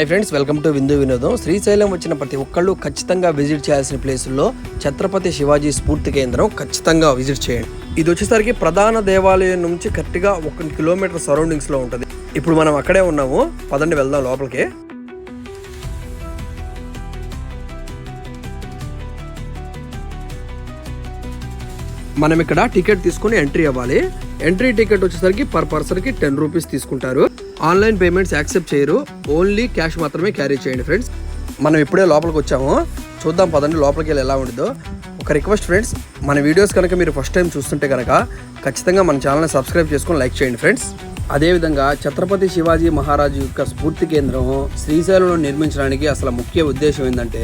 Hi friends welcome to విందు వినోదం శ్రీశైలం వచ్చిన ప్రతి ఒక్కళ్ళు ఖచ్చితంగా విజిట్ చేయాల్సిన ప్లేసుల్లో ఛత్రపతి శివాజీ స్ఫూర్తి కేంద్రం ఖచ్చితంగా విజిట్ చేయండి. ఇది వచ్చేసరికి ప్రధాన దేవాలయం నుంచి కరెక్ట్గా ఒక కిలోమీటర్ సరౌండింగ్స్లో ఉంటుంది. ఇప్పుడు మనం అక్కడే ఉన్నాము. పదండి వెళ్దాం లోపలికి. మనం ఇక్కడ టికెట్ తీసుకుని ఎంట్రీ అవ్వాలి. ఎంట్రీ టికెట్ వచ్చేసరికి పర్ పర్సన్కి టెన్ రూపీస్ తీసుకుంటారు. ఆన్లైన్ పేమెంట్స్ యాక్సెప్ట్ చేయరు. ఓన్లీ క్యాష్ మాత్రమే క్యారీ చేయండి ఫ్రెండ్స్. మనం ఇప్పుడే లోపలికి వచ్చాము. చూద్దాం పదండి లోపలికి వెళ్ళి ఎలా ఉంటుందో. ఒక రిక్వెస్ట్ ఫ్రెండ్స్ మన వీడియోస్ కనుక మీరు ఫస్ట్ టైం చూస్తుంటే కనుక ఖచ్చితంగా మన ఛానల్ని సబ్స్క్రైబ్ చేసుకొని లైక్ చేయండి ఫ్రెండ్స్. అదేవిధంగా ఛత్రపతి శివాజీ మహారాజు యొక్క స్ఫూర్తి కేంద్రం శ్రీశైలంలో నిర్మించడానికి అసలు ముఖ్య ఉద్దేశం ఏంటంటే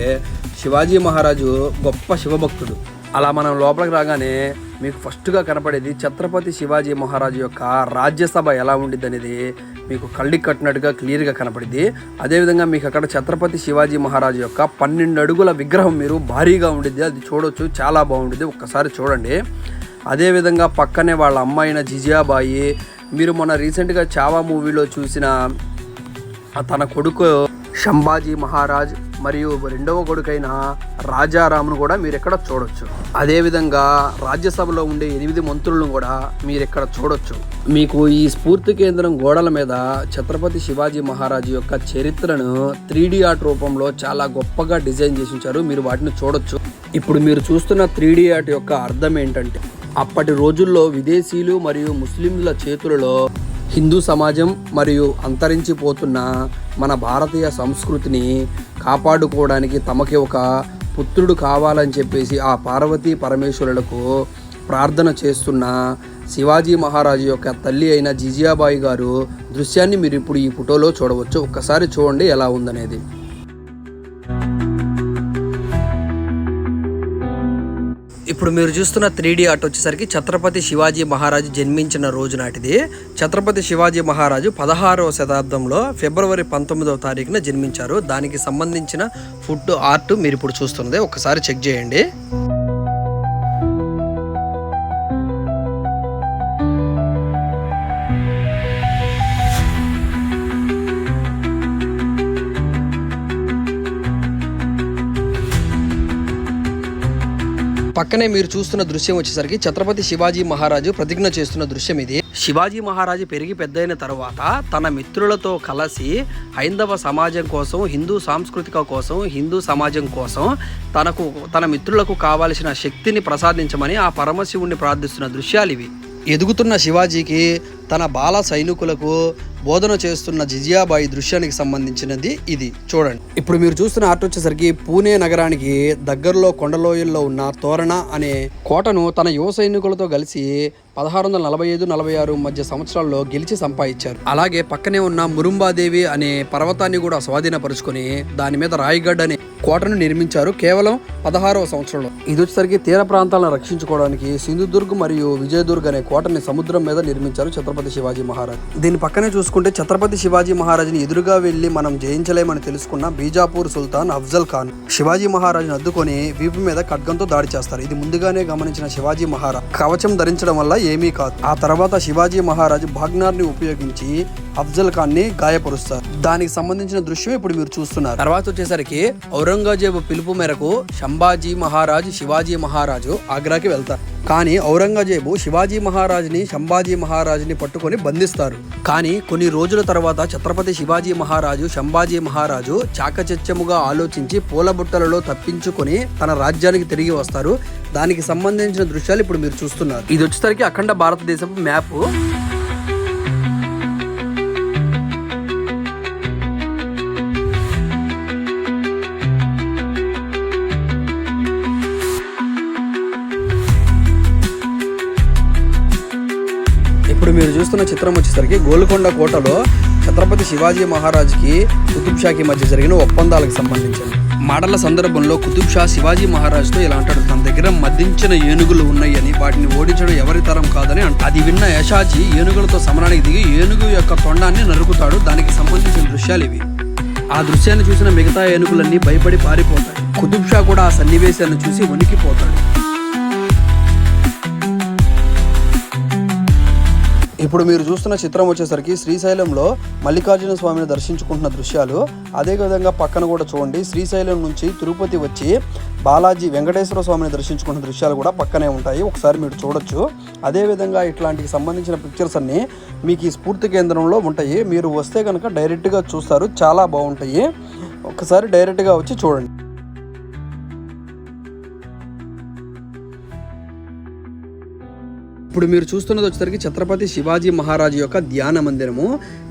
శివాజీ మహారాజు గొప్ప శివభక్తుడు. అలా మనం లోపలికి రాగానే మీకు ఫస్ట్గా కనపడేది ఛత్రపతి శివాజీ మహారాజు యొక్క రాజ్యసభ ఎలా ఉండిద్ది అనేది మీకు కళ్ళకి కట్టినట్టుగా క్లియర్గా కనపడింది అదేవిధంగా మీకు అక్కడ ఛత్రపతి శివాజీ మహారాజు యొక్క పన్నెండు అడుగుల విగ్రహం మీరు భారీగా ఉండిద్ది. అది చూడొచ్చు చాలా బాగుండిద్ది. ఒక్కసారి చూడండి. అదేవిధంగా పక్కనే వాళ్ళ అమ్మాయిన జిజియాబాయి మీరు మొన్న రీసెంట్గా చావా మూవీలో చూసిన తన కొడుకు శంభాజీ మహారాజ్ మరియు రెండవ కొడుకైన రాజారామును కూడా మీరు ఇక్కడ చూడొచ్చు. అదేవిధంగా రాజ్యసభలో ఉండే ఎనిమిది మంత్రులను కూడా మీరు ఇక్కడ చూడొచ్చు. మీకు ఈ స్ఫూర్తి కేంద్రం గోడల మీద ఛత్రపతి శివాజీ మహారాజు యొక్క చరిత్రను త్రీ ఆర్ట్ రూపంలో చాలా గొప్పగా డిజైన్ చేసి ఉంచారు. మీరు వాటిని చూడొచ్చు. ఇప్పుడు మీరు చూస్తున్న త్రీ ఆర్ట్ యొక్క అర్థం ఏంటంటే అప్పటి రోజుల్లో విదేశీయులు మరియు ముస్లింల చేతులలో హిందూ సమాజం మరియు అంతరించిపోతున్న మన భారతీయ సంస్కృతిని కాపాడుకోవడానికి తమకి ఒక పుత్రుడు కావాలని చెప్పేసి ఆ పార్వతీ పరమేశ్వరులకు ప్రార్థన చేస్తున్న శివాజీ మహారాజు యొక్క తల్లి అయిన జిజియాబాయి గారు దృశ్యాన్ని మీరు ఇప్పుడు ఈ ఫోటోలో చూడవచ్చు. ఒక్కసారి చూడండి ఎలా ఉందనేది. ఇప్పుడు మీరు చూస్తున్న త్రీ డీ ఆర్ట్ వచ్చేసరికి ఛత్రపతి శివాజీ మహారాజు జన్మించిన రోజు నాటిది. ఛత్రపతి శివాజీ మహారాజు పదహారవ శతాబ్దంలో ఫిబ్రవరి పంతొమ్మిదవ తారీఖున జన్మించారు. దానికి సంబంధించిన ఫుడ్ ఆర్ట్ మీరు ఇప్పుడు చూస్తున్నది. ఒకసారి చెక్ చేయండి. పక్కనే మీరు చూస్తున్న దృశ్యం వచ్చేసరికి ఛత్రపతి శివాజీ మహారాజు ప్రతిజ్ఞ చేస్తున్న దృశ్యం ఇది. శివాజీ మహారాజు పెరిగి పెద్దయిన తర్వాత తన మిత్రులతో కలిసి హైందవ సమాజం కోసం హిందూ సాంస్కృతిక కోసం హిందూ సమాజం కోసం తనకు తన మిత్రులకు కావలసిన శక్తిని ప్రసాదించమని ఆ పరమశివుణ్ణి ప్రార్థిస్తున్న దృశ్యాలు ఇవి. ఎదుగుతున్న శివాజీకి తన బాల సైనికులకు బోధన చేస్తున్న జిజియాబాయి దృశ్యానికి సంబంధించినది ఇది. చూడండి. ఇప్పుడు మీరు చూస్తున్న ఆర్ట్ వచ్చేసరికి పూణే నగరానికి దగ్గరలో కొండలోయల్లో ఉన్న తోరణ అనే కోటను తన యువ సైనికులతో కలిసి పదహారు వందల నలభై ఐదు నలభై ఆరు మధ్య సంవత్సరాల్లో గెలిచి సంపాదించారు. అలాగే పక్కనే ఉన్న మురుంబాదేవి అనే పర్వతాన్ని కూడా స్వాధీనపరుచుకొని దాని మీద రాయగఢ్ అనే కోటను నిర్మించారు కేవలం పదహారవ సంవత్సరంలో. ఇది వచ్చేసరికి తీర ప్రాంతాలను రక్షించుకోవడానికి సింధుదుర్గ్ మరియు విజయదుర్గ్ అనే కోటని సముద్రం మీద నిర్మించారు ఛత్రపతి శివాజీ మహారాజ్. దీని పక్కనే చూసుకుంటే ఛత్రపతి శివాజీ మహారాజ్ని ఎదురుగా వెళ్ళి మనం జయించలేమని తెలుసుకున్న బీజాపూర్ సుల్తాన్ అఫ్జల్ ఖాన్ శివాజీ మహారాజ్ని అద్దుకొని వీపు మీద ఖడ్గంతో దాడి చేస్తారు. ఇది ముందుగానే గమనించిన శివాజీ మహారాజ్ కవచం ధరించడం వల్ల ఏమీ కాదు. ఆ తర్వాత శివాజీ మహారాజు భాగ్నార్ని ఉపయోగించి అఫ్జల్ ఖాన్ని గాయపరుస్తారు. దానికి సంబంధించిన దృశ్యం ఇప్పుడు మీరు చూస్తున్నారు. తర్వాత వచ్చేసరికి ఔరంగజేబు పిలుపు మేరకు శంభాజీ మహారాజ్ శివాజీ మహారాజు ఆగ్రాకి వెళ్తారు. కానీ ఔరంగజేబు శివాజీ మహారాజుని శంభాజీ మహారాజుని పట్టుకొని బంధిస్తారు. కానీ కొన్ని రోజుల తర్వాత ఛత్రపతి శివాజీ మహారాజు శంభాజీ మహారాజు చాకచత్యముగా ఆలోచించి పూలబుట్టలలో తప్పించుకొని తన రాజ్యానికి తిరిగి వస్తారు. దానికి సంబంధించిన దృశ్యాలు ఇప్పుడు మీరు చూస్తున్నారు. ఇది వచ్చేసరికి అఖండ భారతదేశపు మ్యాప్. మీరు చూస్తున్న చిత్రం వచ్చేసరికి గోల్కొండ కోటలో ఛత్రపతి శివాజీ మహారాజ్కి కుతుబ్ షాకి మధ్య జరిగిన ఒప్పందాలకు సంబంధించింది. మాటల సందర్భంలో కుతుబ్ షా శివాజీ మహారాజ్తో ఇలా అంటాడు తన దగ్గర మద్దించిన ఏనుగులు ఉన్నాయని వాటిని ఓడించడం ఎవరి తరం కాదని అంట అది విన్న యశాజీ ఏనుగులతో సమరానికి దిగి ఏనుగు యొక్క తొండాన్ని నరుకుతాడు. దానికి సంబంధించిన దృశ్యాలు ఇవి. ఆ దృశ్యాన్ని చూసిన మిగతా ఏనుగులన్నీ భయపడి పారిపోతాయి. కుతుబ్ షా కూడా ఆ సన్నివేశాన్ని చూసి వణికిపోతాడు. ఇప్పుడు మీరు చూస్తున్న చిత్రం వచ్చేసరికి శ్రీశైలంలో మల్లికార్జున స్వామిని దర్శించుకుంటున్న దృశ్యాలు. అదేవిధంగా పక్కన కూడా చూడండి శ్రీశైలం నుంచి తిరుపతి వచ్చి బాలాజీ వెంకటేశ్వర స్వామిని దర్శించుకున్న దృశ్యాలు కూడా పక్కనే ఉంటాయి. ఒకసారి మీరు చూడొచ్చు. అదేవిధంగా ఇట్లాంటికి సంబంధించిన పిక్చర్స్ అన్నీ మీకు ఈ స్ఫూర్తి కేంద్రంలో ఉంటాయి. మీరు వస్తే కనుక డైరెక్ట్గా చూస్తారు. చాలా బాగుంటాయి. ఒకసారి డైరెక్ట్గా వచ్చి చూడండి. ఇప్పుడు మీరు చూస్తున్నది వచ్చేసరికి ఛత్రపతి శివాజీ మహారాజు యొక్క ధ్యాన మందిరము.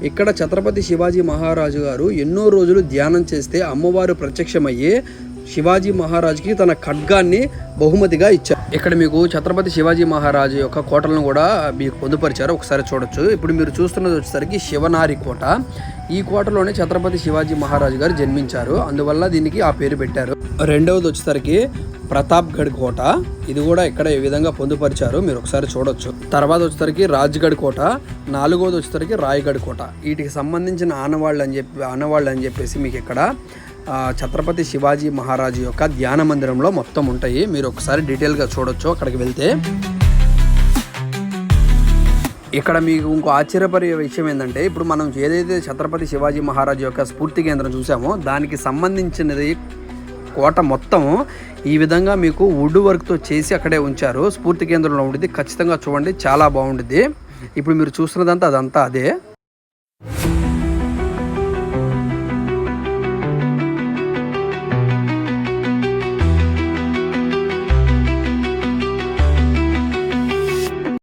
ఇక్కడ ఛత్రపతి శివాజీ మహారాజు గారు ఎన్నో రోజులు ధ్యానం చేస్తే అమ్మవారు ప్రత్యక్షమయ్యి శివాజీ మహారాజుకి తన ఖడ్గాన్ని బహుమతిగా ఇచ్చారు. ఇక్కడ మీకు ఛత్రపతి శివాజీ మహారాజు యొక్క కోటలను కూడా మీకు పొందుపరిచారు. ఒకసారి చూడొచ్చు. ఇప్పుడు మీరు చూస్తున్నది వచ్చేసరికి శివనారి కోట. ఈ కోటలోనే ఛత్రపతి శివాజీ మహారాజు గారు జన్మించారు. అందువల్ల దీనికి ఆ పేరు పెట్టారు. రెండవది వచ్చేసరికి ప్రతాప్గఢ్ కోట. ఇది కూడా ఇక్కడ ఈ విధంగా పొందుపరిచారు. మీరు ఒకసారి చూడొచ్చు. తర్వాత వచ్చేసరికి రాజ్గఢ్ కోట. నాలుగవది వచ్చేసరికి రాయగఢ్ కోట. వీటికి సంబంధించిన ఆనవాళ్ళు అని చెప్పి ఆనవాళ్ళు అని చెప్పేసి మీకు ఇక్కడ ఛత్రపతి శివాజీ మహారాజు యొక్క ధ్యాన మందిరంలో మొత్తం ఉంటాయి. మీరు ఒకసారి డీటెయిల్గా చూడొచ్చు అక్కడికి వెళ్తే. ఇక్కడ మీకు ఇంకో ఆశ్చర్యపరే విషయం ఏంటంటే ఇప్పుడు మనం ఏదైతే ఛత్రపతి శివాజీ మహారాజు యొక్క స్ఫూర్తి కేంద్రం చూసామో దానికి సంబంధించినది కోట మొత్తం ఈ విధంగా మీకు వుడ్ వర్క్తో చేసి అక్కడే ఉంచారు. స్ఫూర్తి కేంద్రంలో ఉంటుంది ఖచ్చితంగా చూడండి చాలా బాగుంటుంది ఇప్పుడు మీరు చూస్తున్నదంతా అదంతా అదే.